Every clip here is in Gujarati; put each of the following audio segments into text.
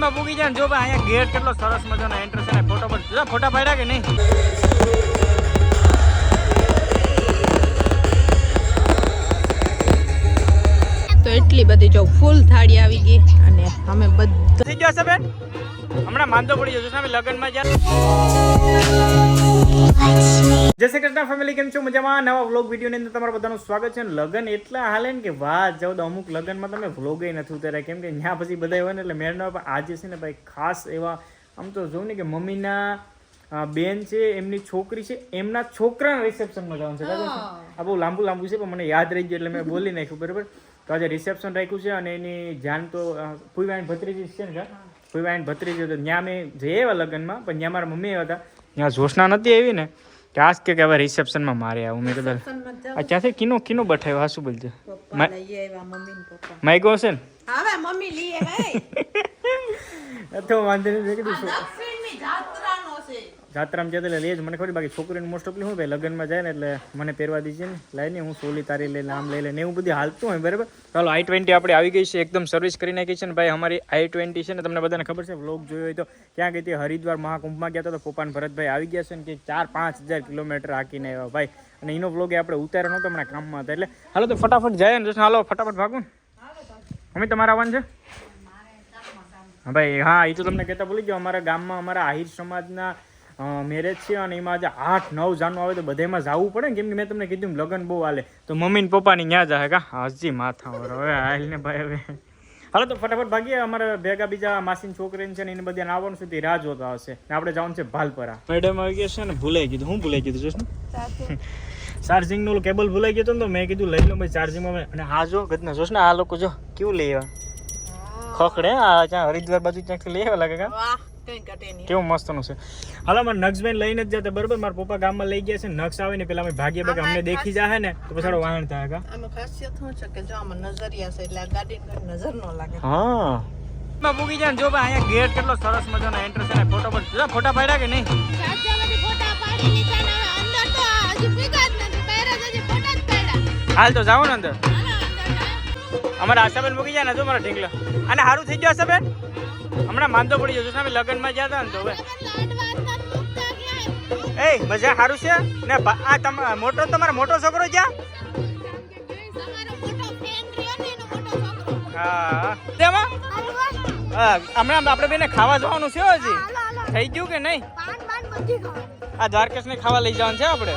માં પૂગી જાય જો ભાઈ અહીંયા ગેટ કેટલો સરસ મજાનો એન્ટર છે ને ફોટો પર. જો ફોટા પાડ્યા કે નહીં? તો એટલી બધી જો ફૂલ થાળી આવી ગઈ અને અમે બધા થઈ ગયો છે બેન? હમણાં માંદો પડી જશે અમે લગ્નમાં જ્યાં જય શ્રી કૃષ્ણ ફેમિલી કેમ છો? મજામાં? નવા વ્લોગ વિડીયોની અંદર તમારું બધાનું સ્વાગત છે. લગ્ન એટલા હાલે ને કે વાત જાવ તો અમુક લગ્નમાં તમે વ્લોગે નથી ઉતાર્યા. કેમ કે ત્યાં પછી બધા હોય ને એટલે મેળ ન પણ આજે છે ને ભાઈ ખાસ એવા આમ તો જોઉં ને કે મમ્મીના બેન છે એમની છોકરી છે એમના છોકરાના રિસેપ્શનમાં જવાનું છે. આ બહુ લાંબુ લાંબુ છે પણ મને યાદ રહી ગયું એટલે મેં બોલી નાખ્યું. બરાબર? તો આજે રિસેપ્શન રાખ્યું છે અને એની જાન તો ફૂઈવાઈન ભત્રીજી છે ને ફૂઈવાઈન ભત્રીજી તો ત્યાં મેં જઈ આવ્યા લગ્નમાં પણ ત્યાં મારા મમ્મી હતા. ત્યાં જોશના નથી આવી ને? કે આજ કે હવે રિસેપ્શનમાં મારે આવું મેં કદાચ આ ક્યાંથી કિનો કિનો બઠાયો હા શું પપ્પા લઈ ને છે ને? હવે મમ્મી લઈ આવ્યા તો વાંધો નહીં મેં કીધું જાત્રામાં જતા એટલે લે જ. મને ખબર બાકી છોકરીને મોસ્ટ ઓફલી શું ભાઈ લગ્નમાં જાય ને એટલે મને પહેરવા દીધી ને. લાઈને હું સોલી તારી લઈને આમ લઈ લઈને. એવું બધું હાલતું હોય, બરાબર? ચાલો આઈ ટ્વેન્ટી આપણે આવી ગઈ છે. એકદમ સર્વિસ કરી નાખી છે ને ભાઈ અમારી આઈ ટ્વેન્ટી છે ને. તમને બધાને ખબર છે વ્લોગ જોયો હોય તો. ક્યાં ગઈ હતી? હરિદ્વાર મહાકુંભમાં ગયા હતા તો પોપાન ભરતભાઈ આવી ગયા છે ને કે ચાર પાંચ હજાર કિલોમીટર હાકીને આવ્યા ભાઈ. અને એનો વ્લોગ આપણે ઉતાર્યો નહોતો હમણાં કામમાં હતા. એટલે હાલો તો ફટાફટ જાય ને. હાલો, ફટાફટ ભાગું અમે તમારા આવવાનું છે? હા ભાઈ, હા એ તો તમને કહેતા ભૂલી ગયો અમારા ગામમાં, અમારા આહિર સમાજના મેરેજ છે અને એમાં આજે આઠ નવ જાનું આવે તો બધામાં જવું પડે ને? કેમ કે મેં તમને કીધું લગ્ન બહુ હાલે. તો મમ્મી ને પપ્પાની ન્યા જાય કા? હજી માથા વર હવે હાલ ને ભાઈ હવે. હાલો તો ફટાફટ ભાગીએ. અમારે ભેગા બીજા માસીન છોકરીને છે ને એને બધાને આવવાનું સુધી રાહ જોતા હશે. ને આપણે જવાનું છે ભાલપરા. મેડમ આવી ગયા છે ને? ભૂલાઈ ગયું હું ભૂલાઈ ગયું જોશ ચાર્જિંગનું કેબલ ભૂલાઈ ગયું હતું ને તો મેં કીધું લઈ લો ભાઈ ચાર્જિંગમાં અને હા જો ગદના જોશ ને આ લોકો જો કેવું લઈ આવ્યા? ખખડે આ ત્યાં હરિદ્વાર બાજુ ક્યાંક લઈ આવ્યા લાગે કા? કેવું મસ્તનું છે. હાલો મારે નક્ષબેન લઈને જ જતા બરોબર મારા પપ્પા ગામમાં લઈ ગયા છે નક્ષ આવે ને પેલા અમે ભાગ્ય બગા અમને દેખી જાય ને તો પછી વાહન થાય કા આમાં ખાસિયત શું છે કે જો આમાં નજરિયા છે એટલે આ ગાડીને નજર ન લાગે. હા. માં પૂગી જાય ને જો ભાઈ અહીંયા ગેટ કેટલો સરસ મજાનો એન્ટર છે ને ફોટો પર જો ફોટા પાડ્યા કે નહીં? હાલ તો જાઓ ને અંદર. હાલો અંદર જાઓ. અમારા આશાબેન મૂકી જાય ને જો મારા ઢીંગલો. અને સારું થઈ ગયો આશાબેન? હમણાં માંદો પડી જશે સામે લગ્નમાં ગયા હતા ને તો હવે. એ મજા સારું છે? ને આ તમારો મોટો તમારો મોટો છોકરો ને હા. તેમાં? હા, હમણાં આપણે બેને ખાવા જવાનું છે હજી. થઈ ગયું કે નહીં? આ દ્વારકેશ ને દ્વારકેશને ખાવા લઈ જવાનું છે આપણે.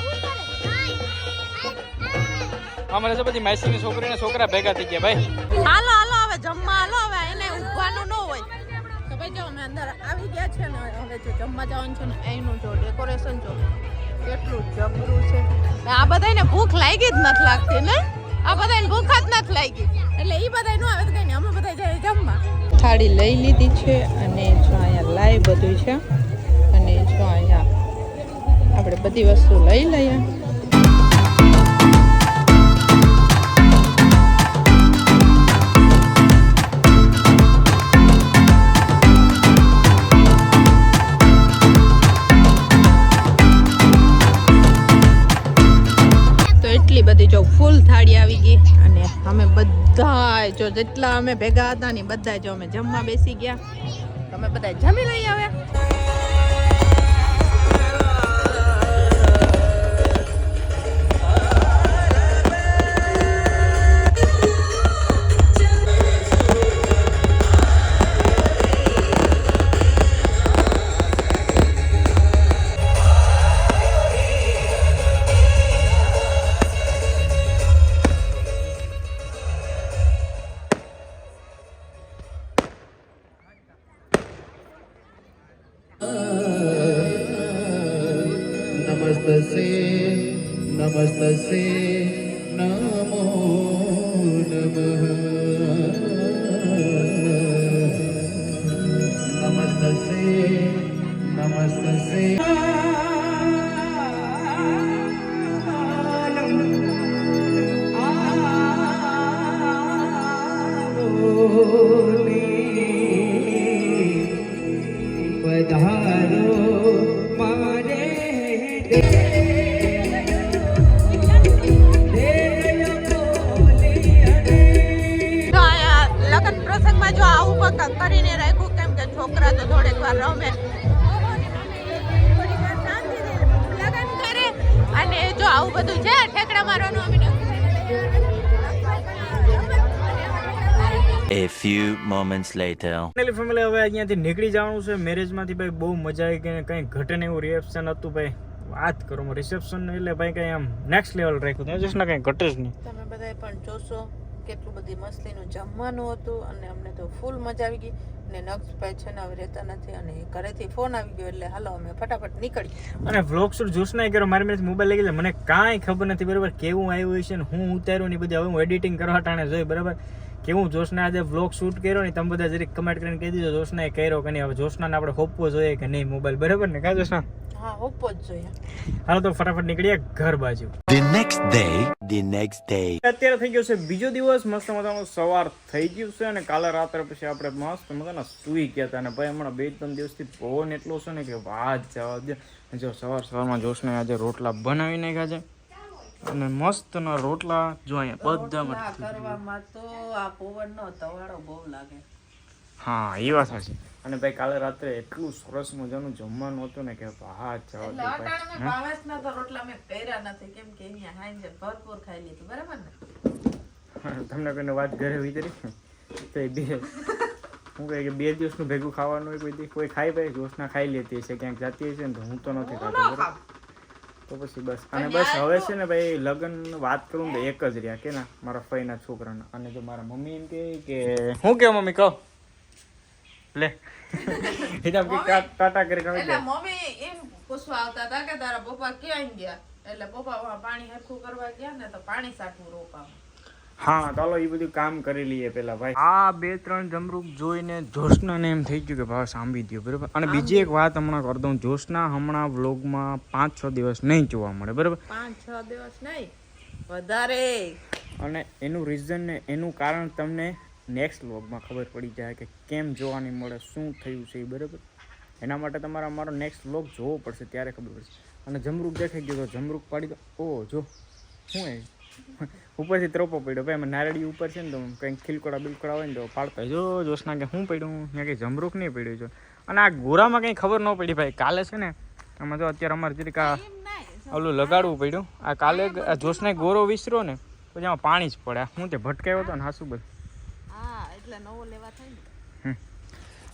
અમારે તો બધી છોકરી ને છોકરા ભેગા થઈ ગયા ભાઈ. હાલો હાલો હવે જમવા જો અમે અંદર આવી ગયા છે ને હવે જો જમવા જવાનું છે ને એનું જો ડેકોરેશન જો કેટલું જબરું છે. આ બધાને ભૂખ લાગી જ નથી લાગતી ને? આ બધાને ભૂખ જ નથી લાગી. એટલે એ બધા નો આવે તો અમે બધા જઈએ જમવા. થાળી લઈ લીધી છે અને જો અહીંયા લાઈ બધું છે. અને જો અહીંયા આપણે બધી વસ્તુ લઈ લઈએ. જેટલા અમે ભેગા હતા ને બધા જો અમે જમવા બેસી ગયા. અમે બધા જમી લઈ આવ્યા? नमस्तसे नमस्तसे नमो नमः नमस्तसे नमस्तसे पधारो શાંતિથી અને જો આવું બધું છે ઠેકડા મારવાનું અમે A few moments later. Family family હવે અહીંયાથી નીકળી જવાનું છે. મેરેજમાંથી ભાઈ બહુ મજા આવી ગઈ કંઈ ઘટને એવું રિસેપ્શન હતું ભાઈ. વાત કરો રિસેપ્શન એટલે ભાઈ કંઈ આમ નેક્સ્ટ લેવલ રાખ્યું. ત્યાં જશ ને કંઈ ઘટે જ નહીં. તમે બધા પણ જોશો. કેટલું બધી મસ્તીનું જમવાનું હતું અને અમને તો ફૂલ મજા આવી ગઈ. અને નક્ષભાઈ છે ને હવે રહેતા નથી અને ઘરેથી ફોન આવી ગયો એટલે હાલો અમે ફટાફટ નીકળી અને વ્લોગ શૂટ જોશ ના કર્યો મારી મેં મોબાઈલ લઈ ગયો મને કાંઈ ખબર નથી બરાબર? કેવું આવ્યું હશે ને હું ઉતાર્યું ને બધું. હવે હું એડિટિંગ કરવા ટાણે જોઈ બરાબર? કેવું જોશના આજે વ્લોગ શૂટ કર્યો ને તમે બધા જરીક કમેન્ટ કરીને કહી દીધો જોશનાએ કર્યો કે નહીં. હવે જોશનાને આપણે હોપવો જોઈએ કે નહીં મોબાઈલ બરાબર ને? કા જોશના? હા હોપવો જ જોઈએ. હાલો તો ફટાફટ નીકળીએ ઘર બાજુ. The day day, next day અત્યારે થઈ ગયો છે બીજો દિવસ મસ્ત મજાનો સવાર થઈ ગયું છે અને કાલે રાત્રે પછી આપણે મસ્ત મજાના સૂઈ ગયા હતા અને ભાઈ હમણાં બે ત્રણ દિવસથી પવન એટલો છે ને કે વાત જવા દે. જો સવાર સવારમાં જોશ ને આજે રોટલા બનાવી નાખ્યા છે અને મસ્ત ના રોટલા જો અહીંયા બધા કરવામાં તો આ પવનનો તવાડો બહુ લાગે. હા એ વાત સાચી. અને ભાઈ કાલે રાત્રે એટલું સરસ મજાનું જમવાનું હતું ને કે વાત જવા તો રોટલા મેં કર્યા નથી. કેમ કે અહીંયા હાંજે ભરપૂર ખાઈ લીધું. બરાબર ને? તમને કોઈને વાત ઘરે વિતરી તો એ બે હું કહે કે બે દિવસનું ભેગું ખાવાનું હોય કોઈ કોઈ ખાઈ ભાઈ જોશના ખાઈ લેતી હશે ક્યાંક જાતી હશે ને તો હું તો નથી ખાતો બરાબર? તો પછી બસ. અને બસ હવે છે ને ભાઈ લગ્ન વાત કરું તો એક જ રહ્યા કે ના મારા ફઈના છોકરાના. અને જો મારા મમ્મી એમ કહે કે હું કે મમ્મી કહો. લે. હિસાબ કે ટાટા કરી એટલે તમે મમ્મી એમ પૂછવા આવતા હતા કે તારા પપ્પા ક્યાં ગયા? એટલે પપ્પા વહાં પાણી હરખું કરવા ગયા ને તો પાણી સાટવું રોપામાં હા ચાલો એ બધું કામ કરી લઈએ પેલા ભાઈ. આ બે ત્રણ જમરૂક જોઈને જોશનાને એમ થઈ ગયું કે ભાવ સાંભળી દો બરાબર? અને બીજી એક વાત હમણાં કરી દઉં. જોશના હમણાં વ્લોગમાં પાંચ છ દિવસ નહીં જોવા મળે બરાબર? પાંચ છ દિવસ નહીં? વધારે. અને એનું રીઝન ને એનું કારણ તમને નેક્સ્ટ વ્લોગમાં ખબર પડી જાય કે કેમ જોવાની મળે, શું થયું છે એ, બરાબર? એના માટે તમારે અમારો નેક્સ્ટ વ્લોગ જોવો પડશે, ત્યારે ખબર પડશે. અને જમરૂક દેખાઈ ગયો તો જમરૂક પાડી દો. ઓ, જો શું એ ઉપરથી ત્રોપો પડ્યો. ભાઈ, એમાં નારળી ઉપર છે ને તો કંઈક ખિલકોડા બિલકોડા હોય ને તો પાડતા જો, જોશના કે શું પડ્યું? ત્યાં કંઈ જમરૂક નહીં પડ્યું છે અને આ ગોરામાં કંઈ ખબર ન પડી, ભાઈ, કાલે છે ને, આમાં જો અત્યારે અમારે જરીક આ ઓલું લગાડવું પડ્યું, આ કાલે જોશને ગોરો વિસરો ને, પછી આમાં પાણી જ પડે હું તે ભટકાયો હતો ને હાસુ બધું.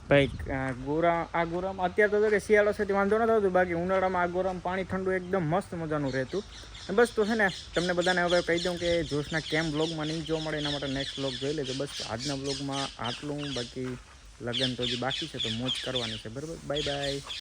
ભાઈ ગોરા, આ ગોરામાં અત્યારે તો કે શિયાળો છે વાંધો ન થતો, બાકી ઉનાળામાં આ ગોરામાં પાણી ઠંડુ એકદમ મસ્ત મજાનું રહેતું. બસ તો છે ને, તમને બધાને હવે કહી દઉં કે જોશના કેમ બ્લોગમાં નહીં જોવા મળે, એના માટે નેક્સ્ટ બ્લોગ જોઈ લેજો. બસ આજના બ્લોગમાં આટલું, બાકી લગ્ન તો હજી બાકી છે, તો મોજ કરવાની છે. બરાબર? Bye bye